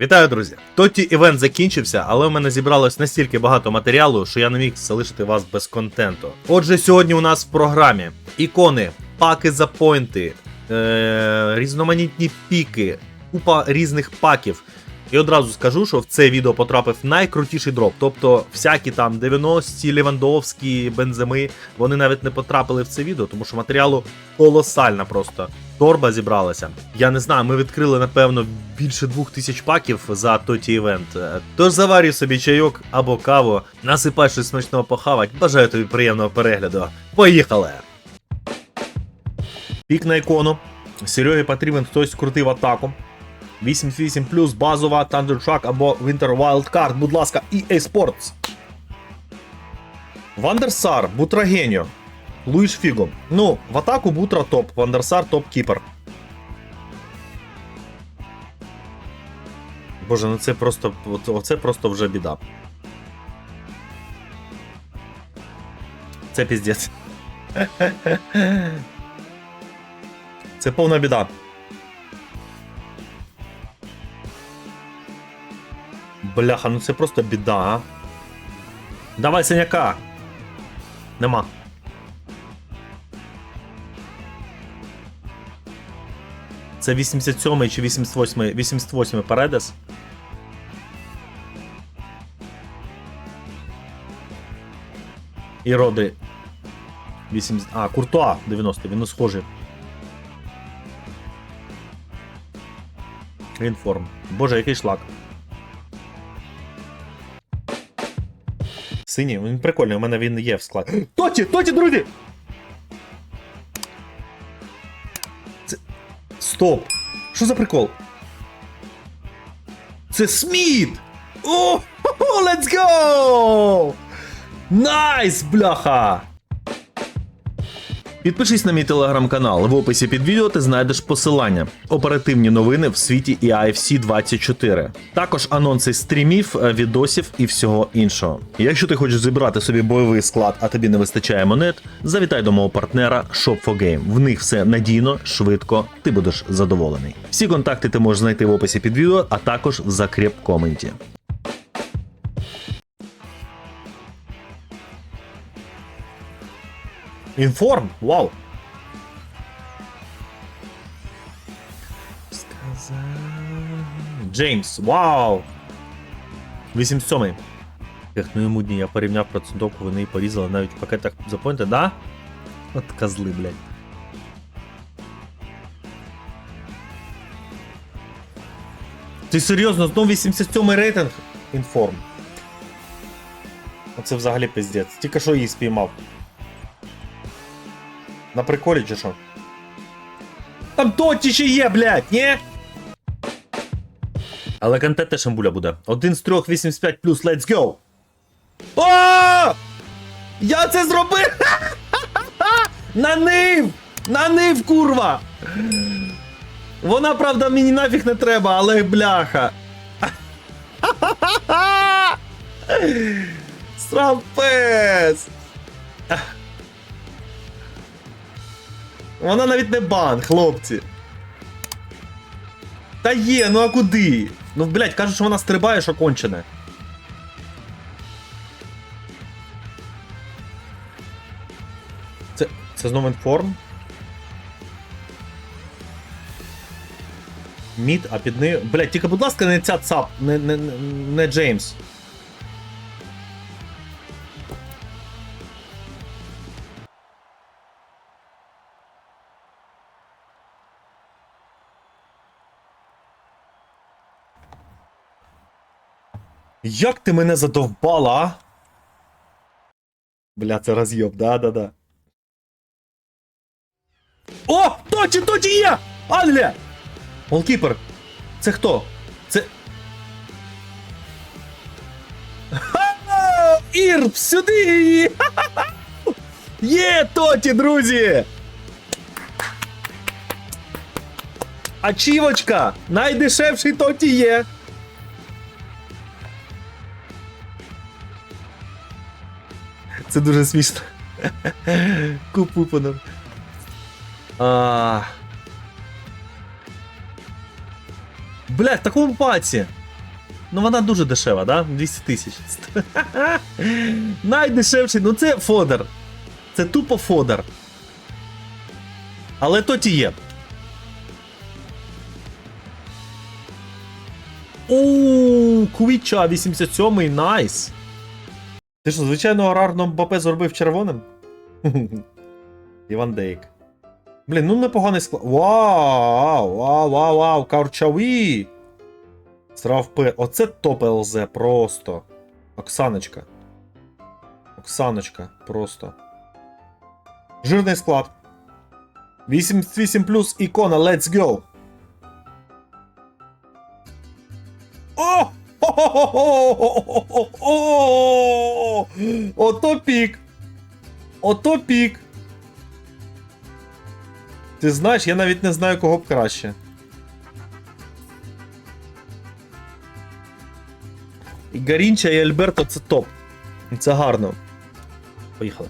Вітаю, друзі! Тоті івент закінчився, але в мене зібралось настільки багато матеріалу, що я не міг залишити вас без контенту. Отже, сьогодні у нас в програмі ікони, паки за поінти, е- різноманітні піки, купа різних паків. І одразу скажу, що в це відео потрапив найкрутіший дроп. Тобто, всякі там 90-ті, Лівандовські, бенземи, вони навіть не потрапили в це відео, тому що матеріалу колосальна просто. Торба зібралася. Я не знаю, ми відкрили, напевно, більше двох тисяч паків за тоті івент. Е, Тож заварюй собі чайок або каву, насипай щось смачного похавать. Бажаю тобі приємного перегляду. Поїхали! Пік на ікону. Серегі потрібен хтось крутий в атаку. 88 плюс базова Thunder Truck або Winter Wildcard, будь ласка, EA Sports. Вандерсар, Бутрагеньо. Луїш Фіго. Ну, в атаку Бутра топ, Вандерсар топ кіпер. Боже, ну це просто. от- Оце просто вже біда. Це піздець. Це повна біда. Бляха, ну це просто біда, а. Давай синяка. Нема. Це 87 чи 88 88 Паредес. І роди. 80... А, Куртуа 90, він схожий. Інформ. Боже, який шлак. Синій, він прикольний, у мене він є в складі. Тоті, тоті, друзі! Стоп! Що за прикол? Це Сміт! О, let's go! Найс, бляха! Підпишись на мій телеграм-канал. В описі під відео ти знайдеш посилання. Оперативні новини в світі і IFC 24. Також анонси стрімів, е, відосів і всього іншого. Якщо ти хочеш зібрати собі бойовий склад, а тобі не вистачає монет, завітай до мого партнера Shop4Game. В них все надійно, швидко, ти будеш задоволений. Всі контакти ти можеш знайти в описі під відео, а також в закріп коменті. Інформ? Вау! Джеймс, вау! 87-й. Як ну йому дні, я порівняв процентовку, вони порізали навіть в пакетах запойнти, да? От козли, блядь. Ти серйозно, знов 87 рейтинг? Інформ. Оце взагалі пиздець. Тільки що її спіймав. На приколі чи що? Там тоті ще є, блядь, ні? Але контент теж шамбуля буде. Один з трьох 85 плюс, let's go! О! Я це зробив! Нанив! Нанив, курва! Вона, правда, мені нафіг не треба, але бляха. Срапес! Вона навіть не бан, хлопці. Та є, ну а куди? Ну, блядь, кажуть, що вона стрибає, що кончене. Це. Це знову інформ? Мід, а під нею. Блядь, тільки, будь ласка, не ця цап, не, не, не, не Джеймс. Як ти мене задовбала, а? Бля, це роз'єб, да-да-да. О! Точі, точі є! Англія! Голкіпер! Це хто? Це. Ха! Ірп, сюди! Ха-ха-ха! Є тоті, друзі! Ачівочка! Найдешевший тоті є! Це дуже смішно. Купу понов. А... Блядь, в такому паці. Ну вона дуже дешева, да? 200 тисяч. Найдешевший, ну це фодер. Це тупо фодер. Але то ті є. Оу, Квіча 87-й, найс. Ти що, звичайно, аграрно Мбапе зробив червоним? Іван Дейк. Блін, ну непоганий склад. Вау! Вау, вау, вау! Карчаві! Страв П. Оце топ ЛЗ просто. Оксаночка. Оксаночка, просто. Жирний склад. 88 плюс ікона, let's go. О! Ото пік. Ото пік. Ти знаєш, я навіть не знаю, кого б краще. І Гарінча і Альберто це топ. Це гарно. Поїхали.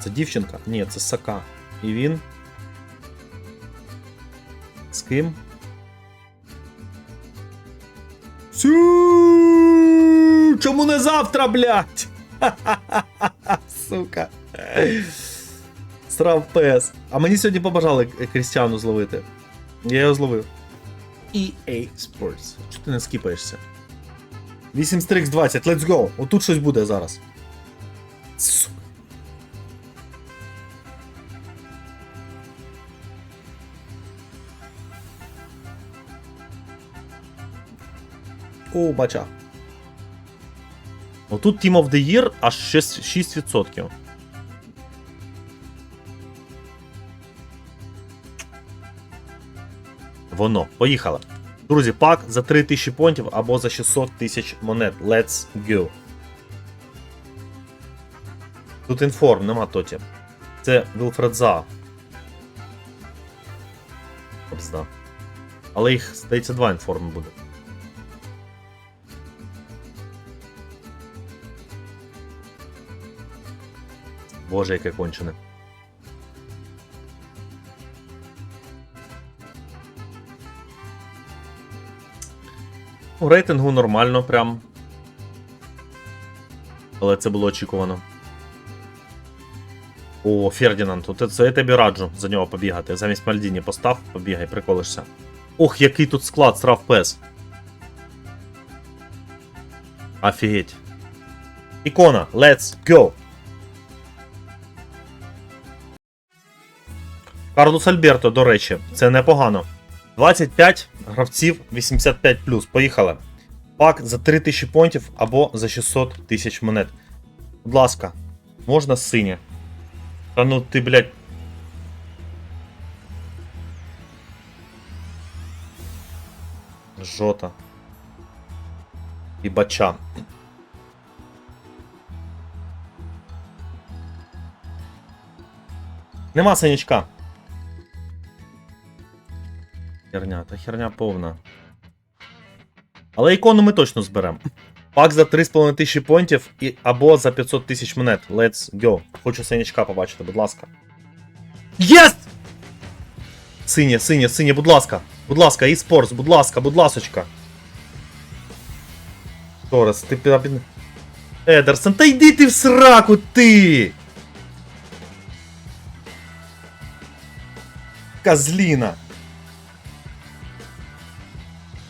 Це дівчинка? Ні, це Сака. І він. З ким? Сю! Чому не завтра, блядь? Сука. Страв ПС. А мені сьогодні побажали Крістіану зловити. Я його зловив. EA Sports. Чого ти не скіпаєшся? 8 стрікс 20, let's go. Отут щось буде зараз. Сука. О, бача. Отут Team of the Year аж 6%. 6%. Воно. Поїхали. Друзі, пак за 3000 понтів або за 600 тисяч монет. Let's go. Тут інформ, нема тоті. Це Вілфредза. Обзда. Але їх, здається, два інформи буде. Боже, яке кончене. У рейтингу нормально прям. Але це було очікувано. О, Фердінанд, от це я тобі раджу за нього побігати. Замість Мальдіні постав, побігай, приколишся. Ох, який тут склад страв пес. Офігеть. Ікона, let's go! Карлос Альберто, до речі, це непогано. 25 гравців 85. Поїхали. Пак за 3000 понтів або за 600 тисяч монет. Будь ласка, можна синє. Та ну ти, блядь. Жота. І бача. Нема синячка. Херня, та херня повна. Але ікону ми точно зберемо. Пак за 3,5 тисячі понтів і, або за 500 тисяч монет. Let's go. Хочу синячка побачити, будь ласка. Єс! Синє, синє, синє, будь ласка. Будь ласка, eSports, будь ласка, будь ласочка. Торес, ти під... Едерсон, та йди ти в сраку, ти! Козліна.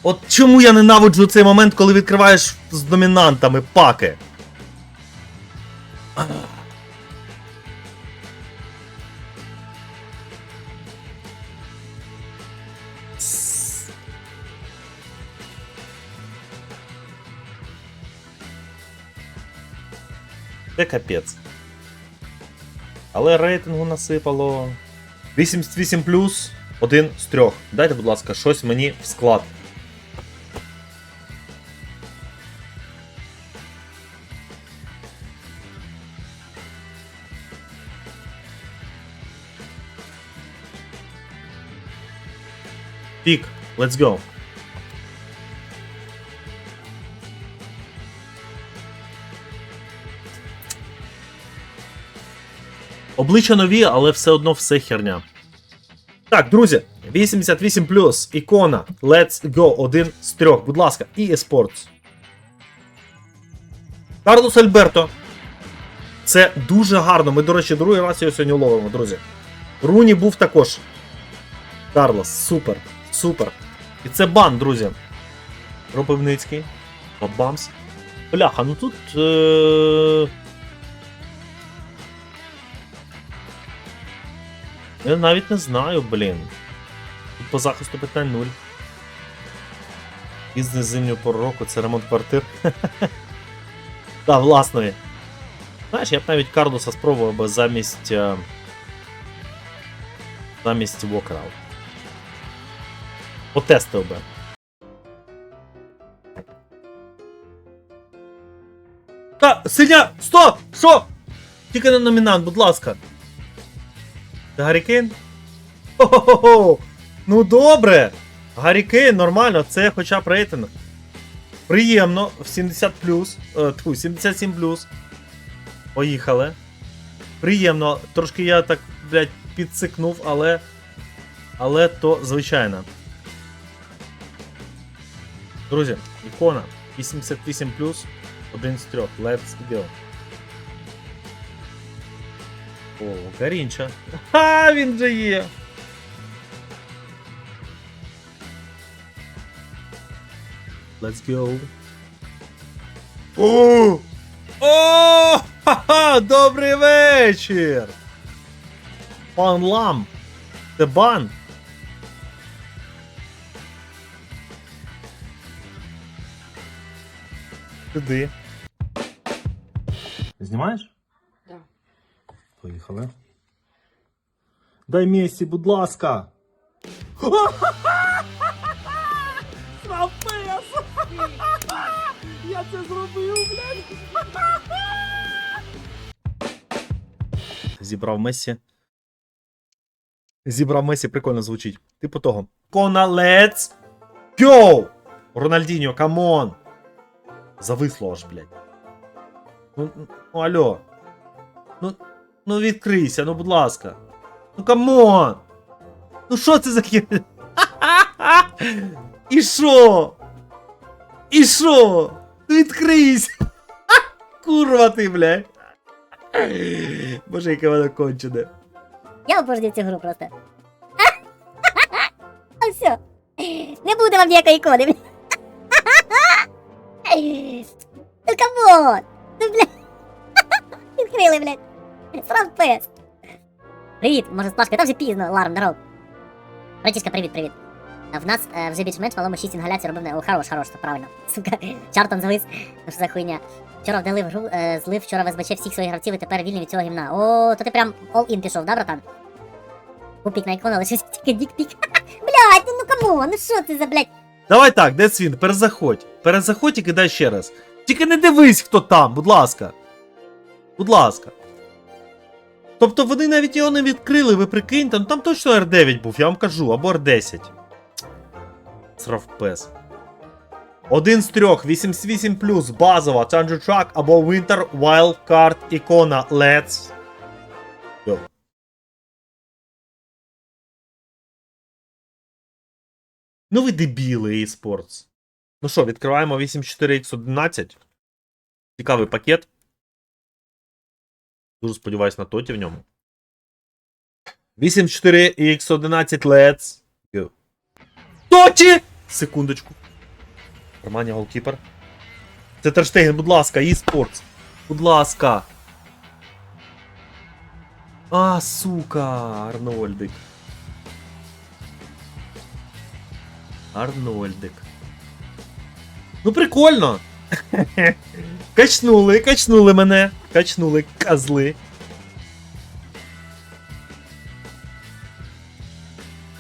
От чому я ненавиджу цей момент, коли відкриваєш з домінантами паки? Це капець. Але рейтингу насипало. 88 плюс, один з трьох. Дайте, будь ласка, щось мені в склад. Пік, let's go. Обличчя нові, але все одно все херня. Так, друзі, 88 ікона. Let's go. Один з трьох. Будь ласка, і eSports. Карлос Альберто. Це дуже гарно. Ми, до речі, другий раз його сьогодні ловимо, друзі. Руні був також. Карлос, супер, супер. І це бан, друзі. Ропивницький. Бабамс. Бляха, ну тут. Е... Я навіть не знаю, блін. Тут по захисту питань нуль. Бізнес зимнього пору року це ремонт квартир. Так, власної. Знаєш, я б навіть Карлоса спробував би замість. е, Замість Walkarout. Потестив би. Та, синя! Стоп! Що? Тільки не номінант, будь ласка. Це Гаррі Кейн? Хо-хо-хо! Ну добре! Гаррікейн, нормально, це хоча б рейтинг. Приємно, в 70 плюс. Е, тьфу, 77 плюс. Поїхали. Приємно. Трошки я так, блядь, підсикнув, але. Але то звичайно. Друзі, ікона 88 плюс, один з трьох. Let's go. О, Карінча. Ха, він же є. Let's go. О! О! Ха-ха! Добрий вечір! Пан Лам! Це Сюди. Знімаєш? Да. Поїхали. Дай місці, будь ласка. Трапез! Я це зробив, блядь. Зібрав Месі. Зібрав Месі, прикольно звучить. Типу того. Кона let's go! Рональдіньо, камон! Зависло аж, блядь. Ну, ну алло. Ну, ну відкрийся, ну будь ласка. Ну камон! Ну що це за хер? І що? І що? Ну відкрийся! Курва ти, блядь. Боже, яке воно кончене. Я обожнюю цю гру просто. А все. Не буде вам ніякої ікони. Ну камон! Ну блядь. Відкрили, блядь. Срав пес. Привіт, може сплашка, там вже пізно, Ларм, здоров. Братішка, привіт, привіт. В нас е, вже більш-менш малому 6 інгаляцій робив не. О, хорош, хорош, це правильно. Сука, чартом завис. Ну що за хуйня. Вчора вдали в гру, е, злив вчора в всіх своїх гравців і тепер вільний від цього гімна. О, то ти прям all-in пішов, да, братан? Купік на ікону, лишився тільки дік-пік. Блядь, ну ну камон, ну що це за, блядь? Давай так, Децвін, перезаходь. Перезаходь і кидай ще раз. Тільки не дивись, хто там, будь ласка. Будь ласка. Тобто вони навіть його не відкрили, ви прикиньте, ну там точно R9 був, я вам кажу, або R10. Срав пес. Один з трьох, 88 плюс, базова, Thunder Truck або Winter Wildcard ікона Let's go. Ну ви дебіли, eSports. Ну що, відкриваємо 84X11. Цікавий пакет. Дуже сподіваюсь на тоті в ньому. 84X11 Let's go. Тоті! Секундочку. Романі голкіпер. Це Терштеген, будь ласка, eSports. Будь ласка. А, сука, Арнольдик. Арнольдик. Ну прикольно. качнули, качнули мене. Качнули козли.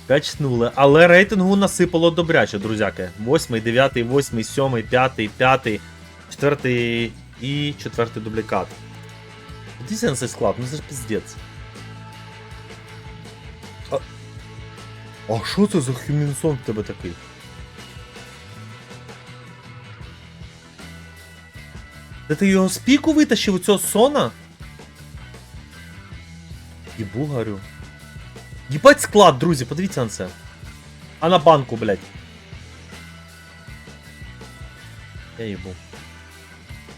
Качнули, але рейтингу насипало добряче, друзяки. 8, 9, 8, 7, 5, 5, 4 і 4 дублікат. Дивіться на цей склад, ну це ж піздець. А що це за Хюмінсон в тебе такий? Де ти його з піку витащив у цього сона? Єбу горю. Єбать склад, друзі, подивіться на це. А на банку, блядь. Я їбу.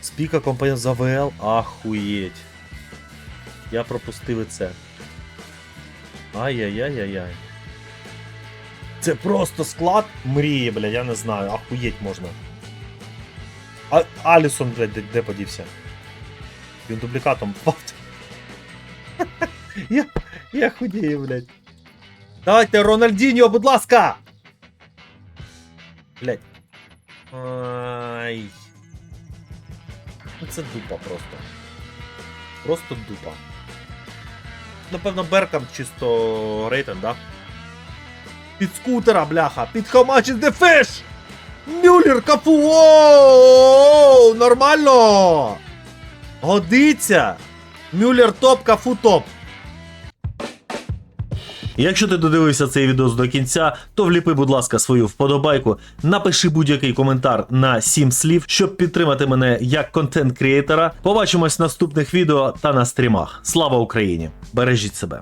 Спіка компанія за ВЛ. Ахуєть. Я пропустив і це. Ай-яй-яй-яй-яй. Це просто склад мрії, блядь, я не знаю, ахуєть можна. А Алісон, блядь, де, де подівся? Він дублікатом впав. я, я худію, блядь. Давайте, Рональдіньо, будь ласка! Блядь. Ай. Ну це дупа просто. Просто дупа. Напевно, Беркам чисто рейтинг, да? Під скутера, бляха! Під much is the? Мюллер, капу! Оу, Нормально! Годиться! Мюллер топ, кафу топ. Якщо ти додивився цей відео до кінця, то вліпи, будь ласка, свою вподобайку, напиши будь-який коментар на 7 слів, щоб підтримати мене як контент-крієтора. Побачимось в наступних відео та на стрімах. Слава Україні! Бережіть себе!